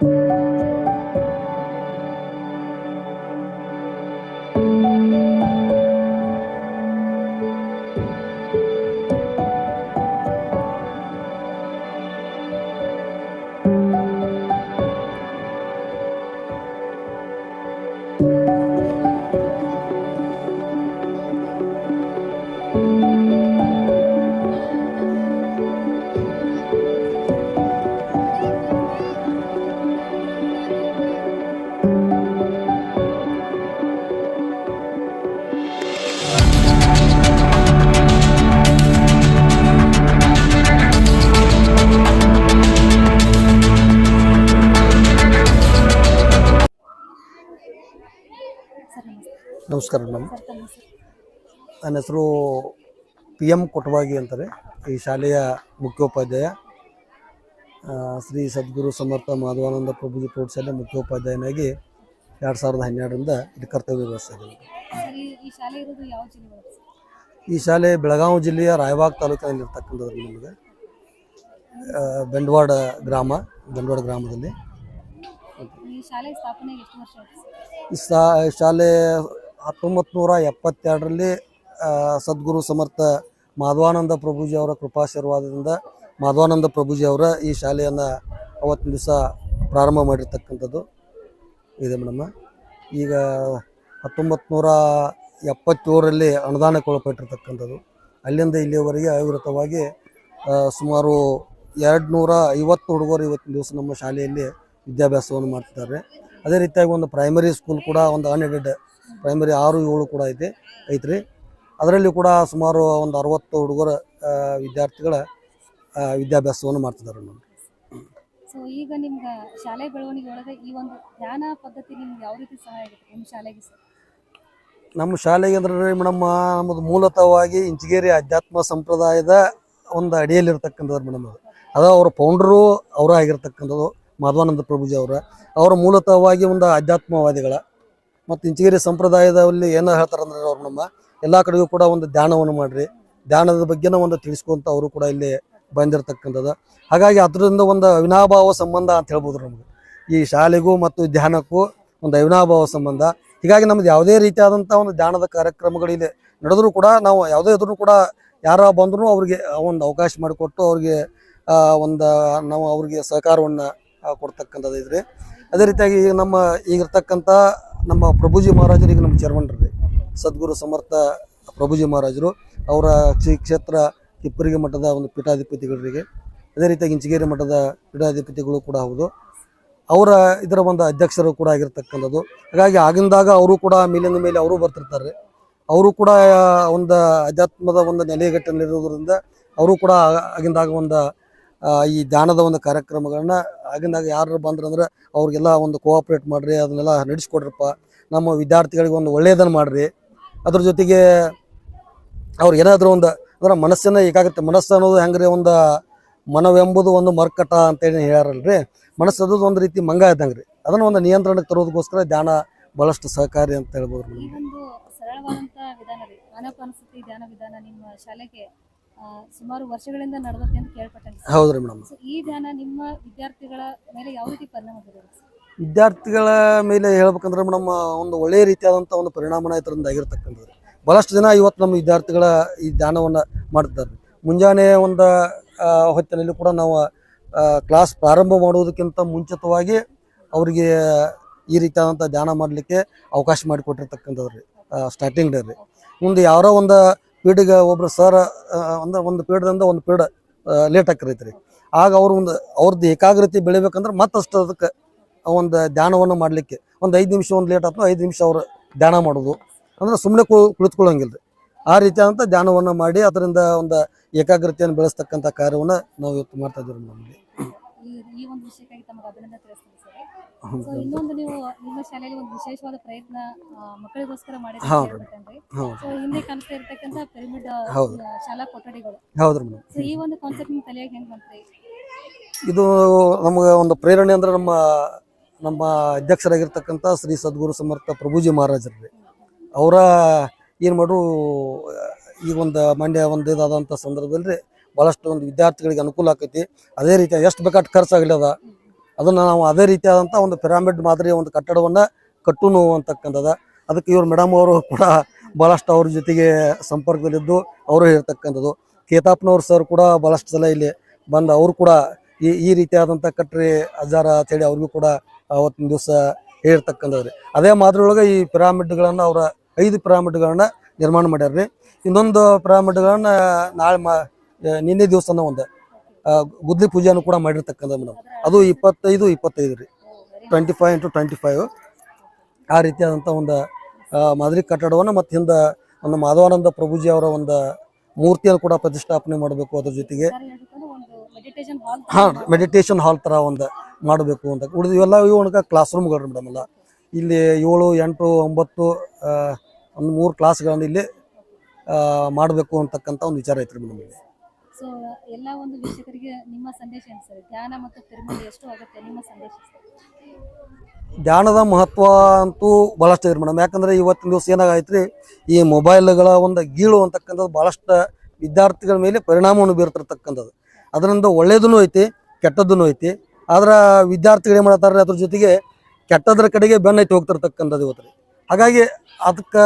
Sir ನಮಸ್ಕಾರ madam ನನ್ನ ಹೆಸರು ಪಿ ಎಂ ಕೊಟವಾಗಿ ಅಂತಾರೆ. ಈ ಶಾಲೆಯ ಮುಖ್ಯೋಪಾಧ್ಯಾಯ ಶ್ರೀ ಸದ್ಗುರು ಸಮರ್ಥ ಮಾಧವಾನಂದ ಪ್ರಭುಜಿ ಪ್ರೌಢಶಾಲೆ ಮುಖ್ಯೋಪಾಧ್ಯಾಯನಾಗಿ ಎರಡು ಸಾವಿರದ ಹನ್ನೆರಡರಿಂದ ಇದು ಕರ್ತವ್ಯ ವ್ಯವಸ್ಥೆ ಇದ್ದೀನಿ. ಈ ಶಾಲೆ ಬೆಳಗಾವಿ ಜಿಲ್ಲೆಯ ರಾಯಬಾಗ್ ತಾಲೂಕಿನಲ್ಲಿ ನಮಗೆ. ನಿಮಗೆ ಬೆಂಡವಾಡ ಗ್ರಾಮ ಬೆಂಡವಾಡ ಗ್ರಾಮದಲ್ಲಿ. ಈ ಶಾಲೆ ಸ್ಥಾಪನೆ ಎಷ್ಟು ವರ್ಷ ಶಾಲೆ ಹತ್ತೊಂಬತ್ತು ನೂರ ಎಪ್ಪತ್ತೆರಡರಲ್ಲಿ ಸದ್ಗುರು ಸಮರ್ಥ ಮಾಧವಾನಂದ ಪ್ರಭುಜಿ ಅವರ ಕೃಪಾಶೀರ್ವಾದದಿಂದ ಮಾಧವಾನಂದ ಪ್ರಭುಜಿ ಅವರ ಈ ಶಾಲೆಯನ್ನು ಅವತ್ತಿನ ದಿವಸ ಪ್ರಾರಂಭ ಮಾಡಿರ್ತಕ್ಕಂಥದ್ದು. ಇದೆ ಮೇಡಮ್. ಈಗ ಹತ್ತೊಂಬತ್ತು ನೂರ ಎಪ್ಪತ್ತೇಳರಲ್ಲಿ ಅನುದಾನಕ್ಕೆ ಒಳಪಟ್ಟಿರ್ತಕ್ಕಂಥದ್ದು ಅಲ್ಲಿಂದ ಇಲ್ಲಿಯವರೆಗೆ ಅವಿರತವಾಗಿ ಸುಮಾರು ಎರಡು ನೂರ ಐವತ್ತು ಹುಡುಗರು ಇವತ್ತಿನ ದಿವಸ ನಮ್ಮ ಶಾಲೆಯಲ್ಲಿ ವಿದ್ಯಾಭ್ಯಾಸವನ್ನು ಮಾಡ್ತಿದ್ದಾರೆ. ಅದೇ ರೀತಿಯಾಗಿ ಒಂದು ಪ್ರೈಮರಿ ಸ್ಕೂಲ್ ಕೂಡ ಒಂದು ಅನ್ಎಡೆಡ್ ಪ್ರೈಮರಿ ಆರು ಏಳು ಕೂಡ ಐತೆ ಐತ್ರಿ. ಅದರಲ್ಲಿ ಕೂಡ ಸುಮಾರು ಒಂದು ಅರವತ್ತು ಹುಡುಗರ ವಿದ್ಯಾರ್ಥಿಗಳ ವಿದ್ಯಾಭ್ಯಾಸವನ್ನು ಮಾಡ್ತಿದ್ದಾರೆ ನೋಡಿ. ಸೊ ಈಗ ನಿಮ್ಗೆ ಶಾಲೆ ಬೆಳವಣಿಗೆ ಒಳಗೆ ಈ ಒಂದು ಧ್ಯಾನ ಪದ್ಧತಿ ನಿಮ್ಗೆ ಯಾವ ರೀತಿ ಸಹಾಯ ಆಗುತ್ತೆ ನಿಮ್ಮ ಶಾಲೆಗೆ ಸರ್? ನಮ್ಮ ಶಾಲೆಗೆ ಅಂದ್ರೆ ಮೇಡಮ್ ನಮ್ಮದು ಮೂಲತಃವಾಗಿ ಇಂಚಗೇರಿ ಅಧ್ಯಾತ್ಮ ಸಂಪ್ರದಾಯದ ಒಂದು ಅಡಿಯಲ್ಲಿರ್ತಕ್ಕಂಥದ್ದು ಮೇಡಮ್ ಅದು. ಅದು ಅವರ ಫೌಂಡ್ರು ಅವರ ಆಗಿರ್ತಕ್ಕಂಥದ್ದು ಮಾಧವಾನಂದ ಪ್ರಭುಜಿ ಅವರ. ಅವರ ಮೂಲತಃವಾಗಿ ಒಂದು ಅಧ್ಯಾತ್ಮವಾದಿಗಳ ಮತ್ತು ಇಂಚಗೇರಿ ಸಂಪ್ರದಾಯದಲ್ಲಿ ಏನೋ ಹೇಳ್ತಾರಂದ್ರೆ ಅವ್ರು ನಮ್ಮ ಎಲ್ಲ ಕಡೆಗೂ ಕೂಡ ಒಂದು ಧ್ಯಾನವನ್ನು ಮಾಡಿರಿ. ಧ್ಯಾನದ ಬಗ್ಗೆನೂ ಒಂದು ತಿಳಿಸ್ಕೊಂತ ಅವರು ಕೂಡ ಇಲ್ಲಿ ಬಂದಿರತಕ್ಕಂಥದ್ದು. ಹಾಗಾಗಿ ಅದರಿಂದ ಒಂದು ಅವಿನಾಭಾವ ಸಂಬಂಧ ಅಂತ ಹೇಳ್ಬೋದು ನಮಗೆ. ಈ ಶಾಲೆಗೂ ಮತ್ತು ಧ್ಯಾನಕ್ಕೂ ಒಂದು ಅವಿನಾಭಾವ ಸಂಬಂಧ. ಹೀಗಾಗಿ ನಮ್ದು ಯಾವುದೇ ರೀತಿಯಾದಂಥ ಒಂದು ಧ್ಯಾನದ ಕಾರ್ಯಕ್ರಮಗಳು ಇಲ್ಲಿ ನಡೆದರೂ ಕೂಡ ನಾವು ಯಾವುದೇ ಇದ್ರೂ ಕೂಡ ಯಾರ ಬಂದರೂ ಅವ್ರಿಗೆ ಒಂದು ಅವಕಾಶ ಮಾಡಿಕೊಟ್ಟು ಅವ್ರಿಗೆ ಒಂದು ನಾವು ಅವ್ರಿಗೆ ಸಹಕಾರವನ್ನು ಕೊಡ್ತಕ್ಕಂಥದ್ದು ಇದ್ರಿ. ಅದೇ ರೀತಿಯಾಗಿ ಈಗ ನಮ್ಮ ಈಗಿರ್ತಕ್ಕಂಥ ನಮ್ಮ ಪ್ರಭುಜಿ ಮಹಾರಾಜರಿಗೆ ನಮ್ಮ ಚರ್ಮನ್ರಿ ಸದ್ಗುರು ಸಮರ್ಥ ಪ್ರಭುಜಿ ಮಹಾರಾಜರು, ಅವರ ಕ್ಷೇತ್ರ ತಿಪ್ಪರಿಗೆ ಮಠದ ಒಂದು ಪೀಠಾಧಿಪತಿಗಳಿಗೆ ಅದೇ ರೀತಿಯಾಗಿ ಇಂಚಗೇರಿ ಮಠದ ಪೀಠಾಧಿಪತಿಗಳು ಕೂಡ ಹೌದು. ಅವರ ಇದರ ಒಂದು ಅಧ್ಯಕ್ಷರು ಕೂಡ ಆಗಿರ್ತಕ್ಕಂಥದ್ದು. ಹಾಗಾಗಿ ಆಗಿಂದಾಗ ಅವರು ಕೂಡ ಮೇಲಿಂದ ಮೇಲೆ ಅವರು ಬರ್ತಿರ್ತಾರೆ. ಅವರು ಕೂಡ ಒಂದು ಅಧ್ಯಾತ್ಮದ ಒಂದು ನೆಲೆಗಟ್ಟಿನಲ್ಲಿರೋದ್ರಿಂದ ಅವರು ಕೂಡ ಆಗಿಂದಾಗ ಒಂದು ಈ ದಾನದ ಒಂದು ಕಾರ್ಯಕ್ರಮಗಳನ್ನ ಆಗಿಂದಾಗ ಯಾರು ಬಂದ್ರಂದ್ರೆ ಅವ್ರಿಗೆಲ್ಲ ಒಂದು ಕೋಆಪ್ರೇಟ್ ಮಾಡ್ರಿ, ಅದನ್ನೆಲ್ಲ ನಡೆಸ್ಕೊಡ್ರಪ್ಪ. ನಮ್ಮ ವಿದ್ಯಾರ್ಥಿಗಳಿಗೆ ಒಂದು ಒಳ್ಳೆಯದನ್ನು ಮಾಡ್ರಿ. ಅದ್ರ ಜೊತೆಗೆ ಅವ್ರು ಏನಾದರೂ ಒಂದು ಅಂದ್ರೆ ಮನಸ್ಸನ್ನ ಏಕಾಗ್ರತೆ, ಮನಸ್ಸು ಅನ್ನೋದು ಹೆಂಗ್ರಿ ಒಂದು ಮನವೆಂಬುದು ಒಂದು ಮರ್ಕಟ ಅಂತೇಳಿ ಹೇಳ್ಯಾರಲ್ರಿ. ಮನಸ್ಸು ಅದು ಒಂದು ರೀತಿ ಮಂಗ ಇದ್ದಂಗೆ ರೀ ಅದನ್ನು ಒಂದು ನಿಯಂತ್ರಣಕ್ಕೆ ತರೋದಕ್ಕೋಸ್ಕರ ಧ್ಯಾನ ಭಾಳಷ್ಟು ಸಹಕಾರಿ ಅಂತ ಹೇಳ್ಬೋದು ಸರಳವಾದಂಥ ವಿಧಾನ ರೀ. ಆನಾಪಾನಸತಿ ಧ್ಯಾನ ವಿಧಾನ ನಿಮ್ಮ ಶಾಲೆಗೆ ಸುಮಾರು ವರ್ಷಗಳಿಂದ ನಡೆದತ್ತೆ ಅಂತ ಕೇಳ್ಪಟ್ಟಂಗೆ ಸರ್. ಹೌದು ರೀ ಮೇಡಮ್ ಈ ಧ್ಯಾನ ನಿಮ್ಮ ವಿದ್ಯಾರ್ಥಿಗಳ ಮೇಲೆ ಯಾವ ರೀತಿ ಪರಿಣಾಮ ಬೀರುತ್ತೆ? ವಿದ್ಯಾರ್ಥಿಗಳ ಮೇಲೆ ಹೇಳ್ಬೇಕಂದ್ರೆ ಮೇಡಮ್ ಒಂದು ಒಳ್ಳೆಯ ರೀತಿಯಾದಂಥ ಒಂದು ಪರಿಣಾಮನ ಇದರಿಂದ ಆಗಿರ್ತಕ್ಕಂಥದ್ದು. ಭಾಳಷ್ಟು ಜನ ಇವತ್ತು ನಮ್ಮ ವಿದ್ಯಾರ್ಥಿಗಳ ಈ ಧ್ಯಾನವನ್ನು ಮಾಡ್ತಾರೆ ಮುಂಜಾನೆ ಒಂದು ಹೊತ್ತಿನಲ್ಲಿ ಕೂಡ ನಾವು ಕ್ಲಾಸ್ ಪ್ರಾರಂಭ ಮಾಡುವುದಕ್ಕಿಂತ ಮುಂಚಿತವಾಗಿ ಅವರಿಗೆ ಈ ರೀತಿಯಾದಂಥ ಧ್ಯಾನ ಮಾಡಲಿಕ್ಕೆ ಅವಕಾಶ ಮಾಡಿಕೊಟ್ಟಿರ್ತಕ್ಕಂಥವ್ರಿ ಸ್ಟಾರ್ಟಿಂಗ್ ಡೇ ರೀ. ಮುಂದೆ ಯಾರೋ ಒಂದು ಪೀಡಿಗೆ ಒಬ್ರು ಸರ್ ಅಂದ್ರೆ ಒಂದು ಪೀಡದಿಂದ ಒಂದು ಪೀಡ ಲೇಟ್ ಆಕರೈತ್ರಿ ಆಗ ಅವ್ರ ಒಂದು ಅವ್ರದ್ದು ಏಕಾಗ್ರತೆ ಬೆಳಿಬೇಕಂದ್ರೆ ಮತ್ತಷ್ಟು ಅದಕ್ಕೆ ಒಂದು ಧ್ಯಾನವನ್ನು ಮಾಡಲಿಕ್ಕೆ. ಒಂದು ಐದು ನಿಮಿಷ ಒಂದು ಲೇಟ್ ಆಯ್ತು ಐದು ನಿಮಿಷ ಅವರು ಧ್ಯಾನ ಮಾಡೋದು. ಅಂದ್ರೆ ಸುಮ್ಮನೆ ಕುಳಿತುಕೊಳ್ಳೋಂಗಿಲ್ಲ ರೀ ಆ ರೀತಿಯಾದಂಥ ಧ್ಯಾನವನ್ನು ಮಾಡಿ ಅದರಿಂದ ಒಂದು ಏಕಾಗ್ರತೆಯನ್ನು ಬೆಳೆಸ್ತಕ್ಕಂಥ ಕಾರ್ಯವನ್ನು ನಾವು ಇವತ್ತು ಮಾಡ್ತಾ ಇದ್ದೀವಿ ನಮಗೆ ಸೊ ಇನ್ನೊಂದು ನೀವು ನಿಮ್ಮ ಶಾಲೆಯಲ್ಲಿ ಒಂದು ವಿಶೇಷವಾದ ಪ್ರಯತ್ನ ಮಕ್ಕಳಿಗೋಸ್ಕರ ಮಾಡಿದ್ರೆ ಸೊ ಹಿಂದೆ. ಕಾಣಿಸ್ತಾ ಇರ್ತಕ್ಕಂಥ ಪಿರಮಿಡ್ ಶಾಲಾ ಕೊಠಡಿಗಳು. ಹೌದು ಮೇಡಮ್. ಸೊ ಈ ಒಂದು ಕಾನ್ಸೆಪ್ಟ್ ನಿಮ್ ತಲೆಯಾಗಿ ಹೆಂಗ್ ಬಂತ್ರಿ? ಇದು ನಮಗೆ ಒಂದು ಪ್ರೇರಣೆ ಅಂದ್ರೆ ನಮ್ಮ ನಮ್ಮ ಅಧ್ಯಕ್ಷರಾಗಿರ್ತಕ್ಕಂಥ ಶ್ರೀ ಸದ್ಗುರು ಸಮರ್ಥ ಪ್ರಭುಜಿ ಮಹಾರಾಜರು ಅವರ ಏನು ಮಾಡು ಈ ಒಂದು ಮಂಡ್ಯ ಒಂದು ಇದಾದಂಥ ಸಂದರ್ಭದಲ್ಲಿ ಭಾಳಷ್ಟು ಒಂದು ವಿದ್ಯಾರ್ಥಿಗಳಿಗೆ ಅನುಕೂಲ ಆಕೈತಿ. ಅದೇ ರೀತಿ ಎಷ್ಟು ಬೇಕಾಟ್ ಖರ್ಚಾಗಲಿ ಅದ. ಅದನ್ನು ನಾವು ಅದೇ ರೀತಿಯಾದಂಥ ಒಂದು ಪಿರಾಮಿಡ್ ಮಾದರಿಯ ಒಂದು ಕಟ್ಟಡವನ್ನು ಕಟ್ಟುನು ಅಂತಕ್ಕಂಥದ್ದು ಅದಕ್ಕೆ ಇವರು ಮೇಡಮ್ ಅವರು ಕೂಡ ಭಾಳಷ್ಟು ಅವ್ರ ಜೊತೆಗೆ ಸಂಪರ್ಕದಲ್ಲಿದ್ದು ಅವರು ಹೇಳ್ತಕ್ಕಂಥದ್ದು. ಕೇತಾಪ್ನವ್ರು ಸರ್ ಕೂಡ ಭಾಳಷ್ಟು ಸಲ ಇಲ್ಲಿ ಬಂದು ಅವರು ಕೂಡ ಈ ಈ ರೀತಿಯಾದಂಥ ಕಟ್ರಿ ಅಜಾರ ಅಂತೇಳಿ ಅವ್ರಿಗೂ ಕೂಡ ಅವತ್ತಿನ ದಿವಸ ಹೇಳ್ತಕ್ಕಂಥದ್ದು ರೀ ಅದೇ ಮಾದರಿಯೊಳಗೆ ಈ ಪಿರಾಮಿಡ್ಗಳನ್ನು ಅವರ ಐದು ಪಿರಾಮಿಡ್ಗಳನ್ನ ನಿರ್ಮಾಣ ಮಾಡ್ಯಾರ ರೀ ಇನ್ನೊಂದು ಪಿರಾಮಿಡ್ಗಳನ್ನು ನಾಳೆ ಮಾ, ನಿನ್ನೆ ದಿವಸನ ಒಂದು. ಗುದ್ಲಿ ಪೂಜೆಯನ್ನು ಕೂಡ ಮಾಡಿರ್ತಕ್ಕಂಥ ಮೇಡಮ್. ಅದು ಇಪ್ಪತ್ತೈದು ಇಪ್ಪತ್ತೈದು ರೀ. Twenty five into twenty five. ಆ ರೀತಿಯಾದಂಥ ಒಂದು ಮಾದರಿ ಕಟ್ಟಡವನ್ನು ಮತ್ತು ಹಿಂದೆ ಒಂದು ಮಾಧವಾನಂದ ಪ್ರಭುಜಿ ಅವರ ಒಂದು ಮೂರ್ತಿಯನ್ನು ಕೂಡ ಪ್ರತಿಷ್ಠಾಪನೆ ಮಾಡಬೇಕು ಅದ್ರ ಜೊತೆಗೆ. ಹಾಂ ಮೆಡಿಟೇಷನ್ ಹಾಲ್ ಥರ ಒಂದು ಮಾಡಬೇಕು ಅಂತ. ಉಳಿದು ಇವೆಲ್ಲ ಇವು ಕ್ಲಾಸ್ ರೂಮ್ಗಳು ಮೇಡಮ್ ಎಲ್ಲ. ಇಲ್ಲಿ ಏಳು, ಎಂಟು, ಒಂಬತ್ತು ಒಂದು ಮೂರು ಕ್ಲಾಸ್ಗಳನ್ನು ಇಲ್ಲಿ ಮಾಡಬೇಕು ಅಂತಕ್ಕಂಥ ಒಂದು ವಿಚಾರ ಐತ್ರಿ ಮೇಡಮ್ ಇಲ್ಲಿ. ಸೊ, ಎಲ್ಲ ಒಂದು ವೀಕ್ಷಕರಿಗೆ ನಿಮ್ಮ ಸಂದೇಶ ಏನು ಸರ್? ಧ್ಯಾನ ಮತ್ತು ತಿರುಮಲ ಎಷ್ಟು ಆಗುತ್ತೆ, ನಿಮ್ಮ ಸಂದೇಶ ಸರ್? ಧ್ಯಾನದ ಮಹತ್ವ ಅಂತೂ ಭಾಳಷ್ಟು ಇದೆ ಮೇಡಮ್. ಯಾಕಂದ್ರೆ ಇವತ್ತಿನ ದಿವಸ ಏನಾಗೈತ್ರಿ ಈ ಮೊಬೈಲ್ಗಳ ಒಂದು ಗೀಳು ಅಂತಕ್ಕಂಥದ್ದು ಭಾಳಷ್ಟು ವಿದ್ಯಾರ್ಥಿಗಳ ಮೇಲೆ ಪರಿಣಾಮವನ್ನು ಬೀರ್ತಿರ್ತಕ್ಕಂಥದ್ದು. ಅದರಿಂದ ಒಳ್ಳೇದೂ ಐತಿ, ಕೆಟ್ಟದ್ದೂ ಐತಿ. ಆದ್ರೆ ವಿದ್ಯಾರ್ಥಿಗಳು ಏನು ಮಾಡ್ತಾರೆ, ಅದ್ರ ಜೊತೆಗೆ ಕೆಟ್ಟದ್ರ ಕಡೆಗೆ ಬೆನ್ನೈತಿ ಹೋಗ್ತಿರ್ತಕ್ಕಂಥದ್ದು ಇವತ್ತು ರೀ. ಹಾಗಾಗಿ ಅದಕ್ಕೆ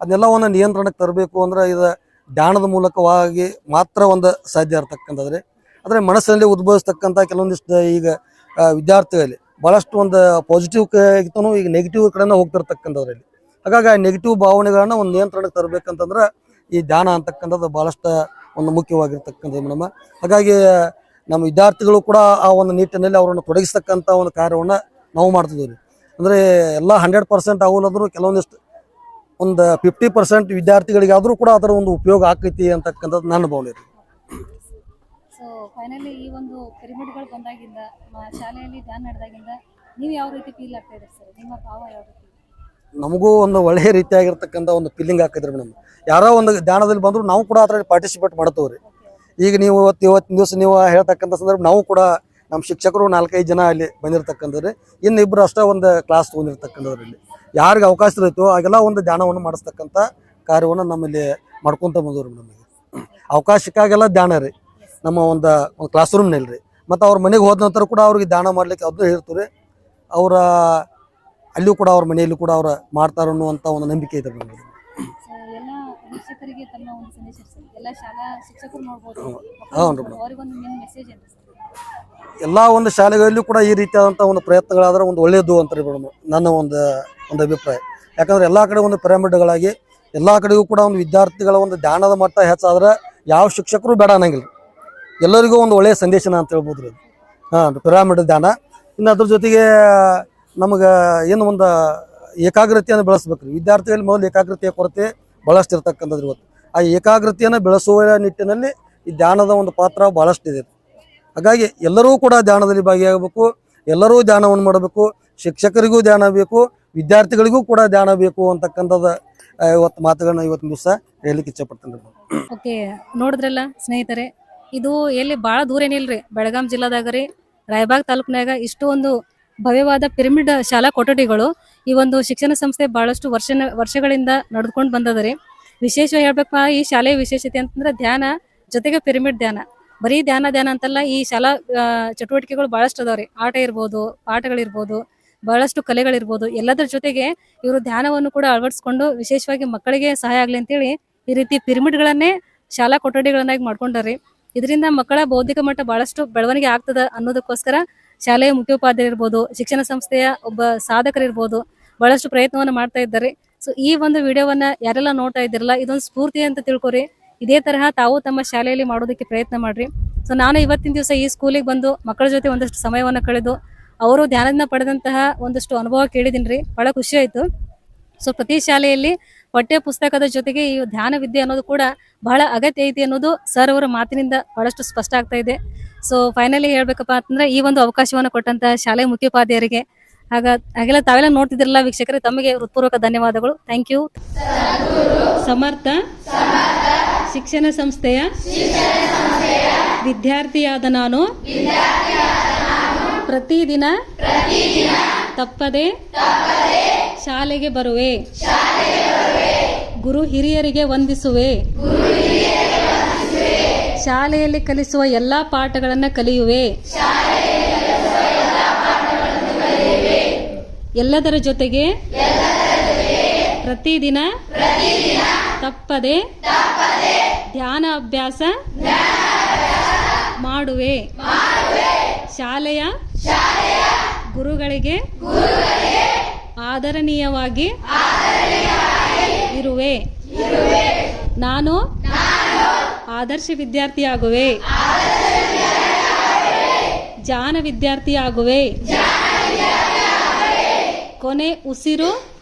ಅದನ್ನೆಲ್ಲವನ್ನು ನಿಯಂತ್ರಣಕ್ಕೆ ತರಬೇಕು ಅಂದ್ರೆ ಇದು ಧ್ಯಾನದ ಮೂಲಕವಾಗಿ ಮಾತ್ರ ಒಂದು ಸಾಧ್ಯ ಇರತಕ್ಕಂಥದ್ರೆ. ಆದರೆ ಮನಸ್ಸಿನಲ್ಲಿ ಉದ್ಭವಿಸ್ತಕ್ಕಂಥ ಕೆಲವೊಂದಿಷ್ಟು ಈಗ ವಿದ್ಯಾರ್ಥಿಗಳಲ್ಲಿ ಭಾಳಷ್ಟು ಒಂದು ಪಾಸಿಟಿವ್ ಆಗಿತ್ತು ಈಗ ನೆಗೆಟಿವ್ ಕಡೆನೇ ಹೋಗ್ತಿರ್ತಕ್ಕಂಥದ್ರಲ್ಲಿ. ಹಾಗಾಗಿ ಆ ನೆಗೆಟಿವ್ ಭಾವನೆಗಳನ್ನ ಒಂದು ನಿಯಂತ್ರಣಕ್ಕೆ ತರಬೇಕಂತಂದ್ರೆ ಈ ಧ್ಯಾನ ಅಂತಕ್ಕಂಥದ್ದು ಭಾಳಷ್ಟು ಒಂದು ಮುಖ್ಯವಾಗಿರ್ತಕ್ಕಂಥದ್ದು ಮೇಡಮ್ ಹಾಗಾಗಿ ನಮ್ಮ ವಿದ್ಯಾರ್ಥಿಗಳು ಕೂಡ ಆ ಒಂದು ನಿಟ್ಟಿನಲ್ಲಿ ಅವರನ್ನು ತೊಡಗಿಸ್ತಕ್ಕಂಥ ಒಂದು ಕಾರ್ಯವನ್ನು ನಾವು ಮಾಡ್ತಿದ್ದೀವಿ ಅಂದರೆ ಎಲ್ಲ ಹಂಡ್ರೆಡ್ ಪರ್ಸೆಂಟ್ ಆಗೋಲಾದ್ರೂ ಕೆಲವೊಂದಿಷ್ಟು ಒಂದು ಫಿಫ್ಟಿ ಪರ್ಸೆಂಟ್ ವಿದ್ಯಾರ್ಥಿಗಳಿಗಾದರೂ ಕೂಡ ಅದರ ಒಂದು ಉಪಯೋಗ ಆಕೈತಿ ಅಂತಕ್ಕಂಥದ್ದು ನನ್ನ ಭಾವನೆ ರೀ. ಸೊ ಫೈನಲಿ ಈ ಒಂದು ಪಿರಮಿಡ್ಗಳು ಬಂದಾಗಿಂದ ನಮ್ಮ ಶಾಲೆಯಲ್ಲಿ ಧ್ಯಾನ ನಡೆದಾಗಿಂದ ನೀವು ಯಾವ ರೀತಿ ಫೀಲ್ ಆಗ್ತಾ ಇದ್ದೀರಿ ಸರ್? ನಿಮ್ಮ ಭಾವ ಯಾವ ರೀತಿ? ನಮಗೂ ಒಂದು ಒಳ್ಳೆಯ ರೀತಿಯಾಗಿರ್ತಕ್ಕಂಥ ಒಂದು ಫೀಲಿಂಗ್ ಆಕೈತ್ರಿ ಮೇಡಮ್. ಯಾರೋ ಒಂದು ಧ್ಯಾನದಲ್ಲಿ ಬಂದರೂ ನಾವು ಕೂಡ ಅದರಲ್ಲಿ ಪಾರ್ಟಿಸಿಪೇಟ್ ಮಾಡ್ತೇವೆ ರೀ ಈಗ ನೀವು ಇವತ್ತು ಇವತ್ತಿನ ದಿವಸ ನೀವು ಹೇಳ್ತಕ್ಕಂಥ ಸಂದರ್ಭ ನಾವು ಕೂಡ ನಮ್ಮ ಶಿಕ್ಷಕರು ನಾಲ್ಕೈದು ಜನ ಅಲ್ಲಿ ಬಂದಿರತಕ್ಕಂಥದ್ದು. ರೀ ಇನ್ನು ಇಬ್ಬರು ಅಷ್ಟೇ ಒಂದು ಕ್ಲಾಸ್ ತೊಗೊಂಡಿರ್ತಕ್ಕಂಥದ್ರು ಇಲ್ಲಿ. ಯಾರಿಗೆ ಅವಕಾಶ ಇರುತ್ತೋ ಆಗೆಲ್ಲ ಒಂದು ಧ್ಯಾನವನ್ನು ಮಾಡಿಸ್ತಕ್ಕಂಥ ಕಾರ್ಯವನ್ನು ನಮ್ಮಲ್ಲಿ ಮಾಡ್ಕೊತ ಬಂದವ್ರು ನಮಗೆ. ಅವಕಾಶಕ್ಕಾಗೆಲ್ಲ ಧ್ಯಾನ ರೀ. ನಮ್ಮ ಒಂದು ಒಂದು ಕ್ಲಾಸ್ ರೂಮ್ನಲ್ಲಿ ರೀ ಮತ್ತು ಅವ್ರ ಮನೆಗೆ ಹೋದ ನಂತರ ಕೂಡ ಅವ್ರಿಗೆ ಧ್ಯಾನ ಮಾಡ್ಲಿಕ್ಕೆ ಅದನ್ನು ಹೇಳ್ತಾರೆ ರೀ ಅವರ ಅಲ್ಲಿಯೂ ಕೂಡ ಅವ್ರ ಮನೆಯಲ್ಲಿ ಕೂಡ ಅವ್ರು ಮಾಡ್ತಾರ ಅನ್ನುವಂಥ ಒಂದು ನಂಬಿಕೆ ಇದೆ ನಮಗೆ. ಮಕ್ಕಳು ರೀ ಎಲ್ಲ ಒಂದು ಶಾಲೆಗಳಲ್ಲೂ ಕೂಡ ಈ ರೀತಿಯಾದಂಥ ಒಂದು ಪ್ರಯತ್ನಗಳಾದರೆ ಒಂದು ಒಳ್ಳೆಯದು ಅಂತ ಮೇಡಮ್ ನನ್ನ ಒಂದು ಒಂದು ಅಭಿಪ್ರಾಯ. ಯಾಕಂದ್ರೆ ಎಲ್ಲ ಕಡೆ ಒಂದು ಪಿರಮಿಡ್ಗಳಾಗಿ, ಎಲ್ಲ ಕಡೆಗೂ ಕೂಡ ಒಂದು ವಿದ್ಯಾರ್ಥಿಗಳ ಒಂದು ಧ್ಯಾನದ ಮಟ್ಟ ಹೆಚ್ಚಾದ್ರೆ ಯಾವ ಶಿಕ್ಷಕರು ಬೇಡ ಅನ್ನಂಗಿಲ್ಲ. ಎಲ್ಲರಿಗೂ ಒಂದು ಒಳ್ಳೆಯ ಸಂದೇಶನ ಅಂತ ಹೇಳ್ಬೋದು ರೀ ಹಾಂ ಪಿರಾಮಿಡ್ ಧ್ಯಾನ. ಇನ್ನು ಅದ್ರ ಜೊತೆಗೆ ನಮಗೆ ಏನು ಒಂದು ಏಕಾಗ್ರತೆಯನ್ನು ಬೆಳೆಸ್ಬೇಕು ರೀ. ವಿದ್ಯಾರ್ಥಿಗಳಲ್ಲಿ ಮೊದಲು ಏಕಾಗ್ರತೆಯ ಕೊರತೆ ಭಾಳಷ್ಟು ಇರ್ತಕ್ಕಂಥದ್ದು ಇವತ್ತು. ಆ ಏಕಾಗ್ರತೆಯನ್ನು ಬೆಳೆಸುವ ನಿಟ್ಟಿನಲ್ಲಿ ಈ ಧ್ಯಾನದ ಒಂದು ಪಾತ್ರ ಭಾಳಷ್ಟಿದೆ ಹಾಗಾಗಿ ಎಲ್ಲರೂ ಕೂಡ ಧ್ಯಾನದಲ್ಲಿ ಭಾಗಿಯಾಗಬೇಕು, ಎಲ್ಲರೂ ಧ್ಯಾನವನ್ನು ಮಾಡಬೇಕು, ಶಿಕ್ಷಕರಿಗೂ ಧ್ಯಾನ ಬೇಕು, ವಿದ್ಯಾರ್ಥಿಗಳಿಗೂ ಕೂಡ ಧ್ಯಾನ ಬೇಕು ಅಂತಕ್ಕಂಥದ್ದು ಇವತ್ತು ಮಾತುಗಳನ್ನ ಇವತ್ತಿನ ದಿವಸ ಹೇಳಲಿಕ್ಕೆ ಇಚ್ಛಪಡ್ತೇನೆ. ಓಕೆ, ನೋಡಿದ್ರಲ್ಲ ಸ್ನೇಹಿತರೆ, ಇದು ಎಲ್ಲಿ ಭಾಳ ದೂರ ಏನಿಲ್ರಿ ಬೆಳಗಾಂ ಜಿಲ್ಲಾದಾಗ ರೀ, ರಾಯಬಾಗ್ ತಾಲೂಕಿನಾಗ ಇಷ್ಟು ಒಂದು ಭವ್ಯವಾದ ಪಿರಮಿಡ್ ಶಾಲಾ ಕೊಠಡಿಗಳು ಈ ಒಂದು ಶಿಕ್ಷಣ ಸಂಸ್ಥೆ ಬಹಳಷ್ಟು ವರ್ಷ ವರ್ಷಗಳಿಂದ ನಡೆದುಕೊಂಡು ಬಂದದ ರೀ. ವಿಶೇಷ ಹೇಳ್ಬೇಕಪ್ಪ, ಈ ಶಾಲೆಯ ವಿಶೇಷತೆ ಅಂತಂದ್ರೆ ಧ್ಯಾನ ಜೊತೆಗೆ ಪಿರಮಿಡ್ ಧ್ಯಾನ. ಬರೀ ಧ್ಯಾನ ಧ್ಯಾನ ಅಂತಲ್ಲ, ಈ ಶಾಲಾ ಚಟುವಟಿಕೆಗಳು ಬಹಳಷ್ಟು ಅದಾವ್ರಿ ಆಟ ಇರ್ಬೋದು, ಪಾಠಗಳಿರ್ಬೋದು, ಬಹಳಷ್ಟು ಕಲೆಗಳಿರ್ಬೋದು, ಎಲ್ಲದರ ಜೊತೆಗೆ ಇವರು ಧ್ಯಾನವನ್ನು ಕೂಡ ಅಳವಡಿಸ್ಕೊಂಡು ವಿಶೇಷವಾಗಿ ಮಕ್ಕಳಿಗೆ ಸಹಾಯ ಆಗಲಿ ಅಂತೇಳಿ ಈ ರೀತಿ ಪಿರಮಿಡ್ಗಳನ್ನೇ ಶಾಲಾ ಕೊಠಡಿಗಳನ್ನಾಗಿ ಮಾಡ್ಕೊಂಡ್ರಿ ಇದರಿಂದ ಮಕ್ಕಳ ಬೌದ್ಧಿಕ ಮಟ್ಟ ಬಹಳಷ್ಟು ಬೆಳವಣಿಗೆ ಆಗ್ತದ ಅನ್ನೋದಕ್ಕೋಸ್ಕರ ಶಾಲೆಯ ಮುಖ್ಯೋಪಾಧ್ಯಾಯ ಇರ್ಬೋದು, ಶಿಕ್ಷಣ ಸಂಸ್ಥೆಯ ಒಬ್ಬ ಸಾಧಕರಿರ್ಬೋದು ಬಹಳಷ್ಟು ಪ್ರಯತ್ನವನ್ನು ಮಾಡ್ತಾ ಇದ್ದಾರೆ ಸೊ ಈ ಒಂದು ವಿಡಿಯೋವನ್ನ ಯಾರೆಲ್ಲ ನೋಡ್ತಾ ಇದ್ದಿರಲ್ಲ, ಇದೊಂದು ಸ್ಫೂರ್ತಿ ಅಂತ ತಿಳ್ಕೊರಿ. ಇದೇ ತರಹ ತಾವು ತಮ್ಮ ಶಾಲೆಯಲ್ಲಿ ಮಾಡೋದಕ್ಕೆ ಪ್ರಯತ್ನ ಮಾಡ್ರಿ. ಸೊ ನಾನು ಇವತ್ತಿನ ದಿವಸ ಈ ಸ್ಕೂಲಿಗೆ ಬಂದು ಮಕ್ಕಳ ಜೊತೆ ಒಂದಷ್ಟು ಸಮಯವನ್ನು ಕಳೆದು, ಅವರು ಧ್ಯಾನದಿಂದ ಪಡೆದಂತಹ ಒಂದಷ್ಟು ಅನುಭವ ಕೇಳಿದ್ದೀನಿ ರೀ ಬಹಳ ಖುಷಿ ಆಯ್ತು. ಸೊ ಪ್ರತಿ ಶಾಲೆಯಲ್ಲಿ ಪಠ್ಯ ಪುಸ್ತಕದ ಜೊತೆಗೆ ಈ ಧ್ಯಾನ ವಿದ್ಯೆ ಅನ್ನೋದು ಕೂಡ ಬಹಳ ಅಗತ್ಯ ಐತಿ ಅನ್ನೋದು ಸರ್ ಅವರ ಮಾತಿನಿಂದ ಬಹಳಷ್ಟು ಸ್ಪಷ್ಟ ಆಗ್ತಾ ಇದೆ. ಸೊ ಫೈನಲಿ ಹೇಳ್ಬೇಕಪ್ಪ ಅಂತಂದ್ರೆ, ಈ ಒಂದು ಅವಕಾಶವನ್ನು ಕೊಟ್ಟಂತಹ ಶಾಲೆ ಮುಖ್ಯೋಪಾಧ್ಯಾಯರಿಗೆ, ಆಗ ಹಾಗೆಲ್ಲ ತಾವೆಲ್ಲ ನೋಡ್ತಿದ್ರಲ್ಲ ವೀಕ್ಷಕರೇ ತಮಗೆ ಹೃತ್ಪೂರ್ವಕ ಧನ್ಯವಾದಗಳು. Thank you Samartha. ಶಿಕ್ಷಣ ಸಂಸ್ಥೆಯ ವಿದ್ಯಾರ್ಥಿಯಾದ ನಾನು. ಪ್ರತಿದಿನ ತಪ್ಪದೆ ಶಾಲೆಗೆ ಬರುವೆ. ಗುರು ಹಿರಿಯರಿಗೆ ವಂದಿಸುವೆ. ಶಾಲೆಯಲ್ಲಿ ಕಲಿಸುವ ಎಲ್ಲಾ ಪಾಠಗಳನ್ನು ಕಲಿಯುವೆ. ಎಲ್ಲದರ ಜೊತೆಗೆ ಪ್ರತಿದಿನ ತಪ್ಪದೆ ಧ್ಯಾನ ಅಭ್ಯಾಸ ಮಾಡುವೆ. ಶಾಲೆಯ ಗುರುಗಳಿಗೆ ಆದರಣೀಯವಾಗಿ ಇರುವೆ. ನಾನು ಆದರ್ಶ ವಿದ್ಯಾರ್ಥಿಯಾಗುವೆ. ಜಾನ ವಿದ್ಯಾರ್ಥಿಯಾಗುವೆ. ಕೊನೆ ಉಸಿರು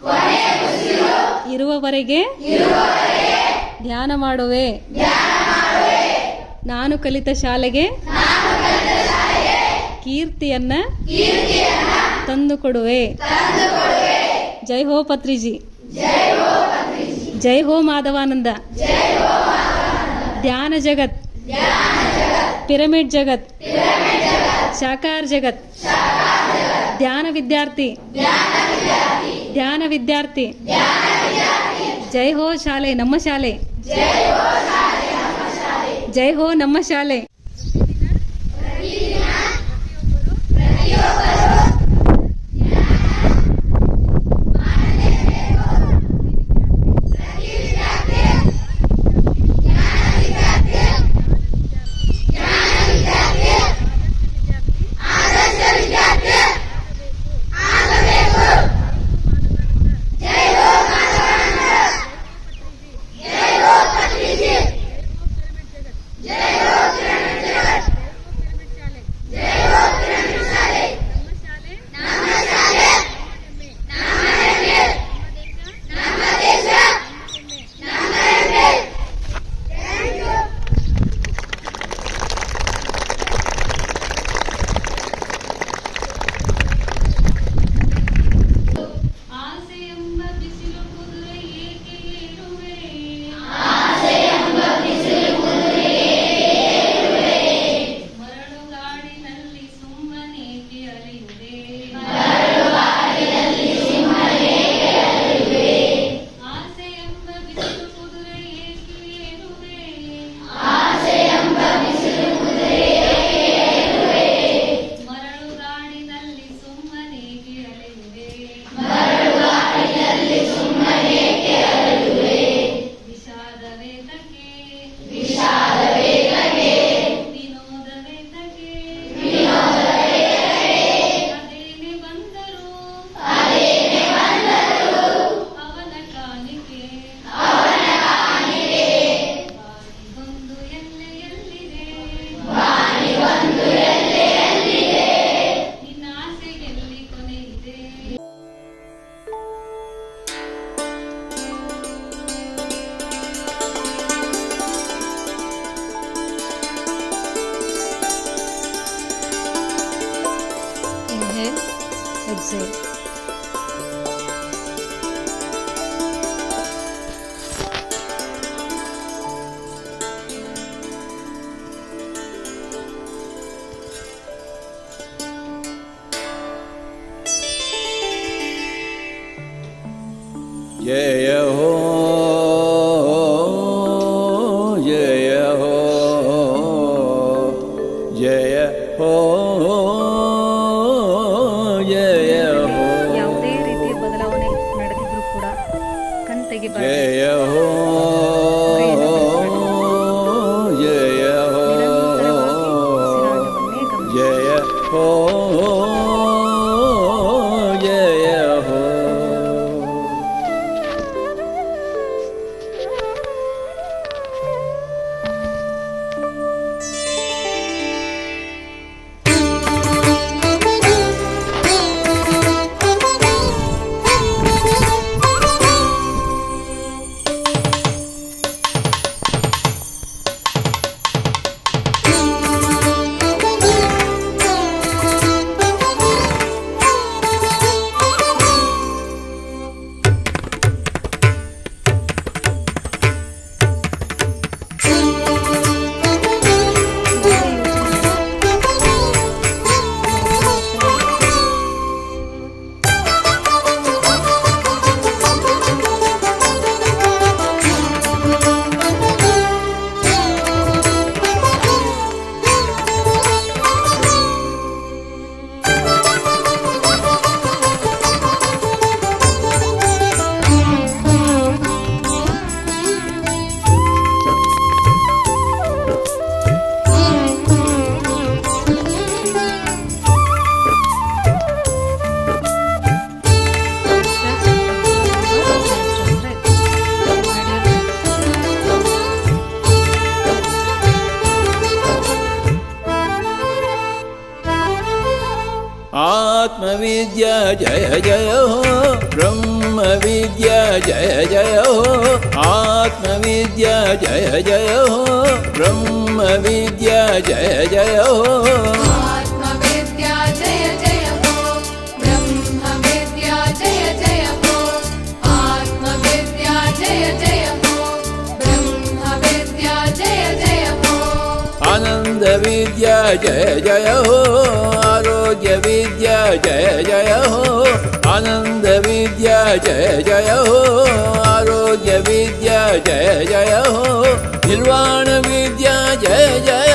ಇರುವವರೆಗೆ ಧ್ಯಾನ ಮಾಡುವೆ. ನಾನು ಕಲಿತ ಶಾಲೆಗೆ ಕೀರ್ತಿಯನ್ನ ತಂದುಕೊಡುವೆ. ಜೈ ಹೋ ಪತ್ರಿಜಿ. ಜೈ ಹೋ ಮಾಧವಾನಂದ. ಧ್ಯಾನ ಜಗತ್. ಪಿರಮಿಡ್ ಜಗತ್. ಶಾಕಾರ ಜಗತ್. ಧ್ಯಾನ ವಿದ್ಯಾರ್ಥಿ. ಧ್ಯಾನ ವಿದ್ಯಾರ್ಥಿ. ಜೈ ಹೋ ಶಾಲೆ ನಮ್ಮ ಶಾಲೆ ಜೈ ಹೋ ನಮ್ಮ ಶಾಲೆ ಆಸೆ exit. ఆత్మవిద్య జయ జయ బ్రహ్మ విద్య జయ జయ ఆత్మవిద్య జయ జయ బ్రహ్మ విద్య జయ జయ ఆనంద విద్య జయ జయ హో हो ब्रह्मविद्या जय जय हो आत्मविद्या जय जय हो ब्रह्मविद्या जय जय हो आनन्दविद्या जय जय हो आरोग्यविद्या जय जय हो आनन्दविद्या जय जय हो आरोग्यविद्या जय जय हो निर्वाणविद्या जय जय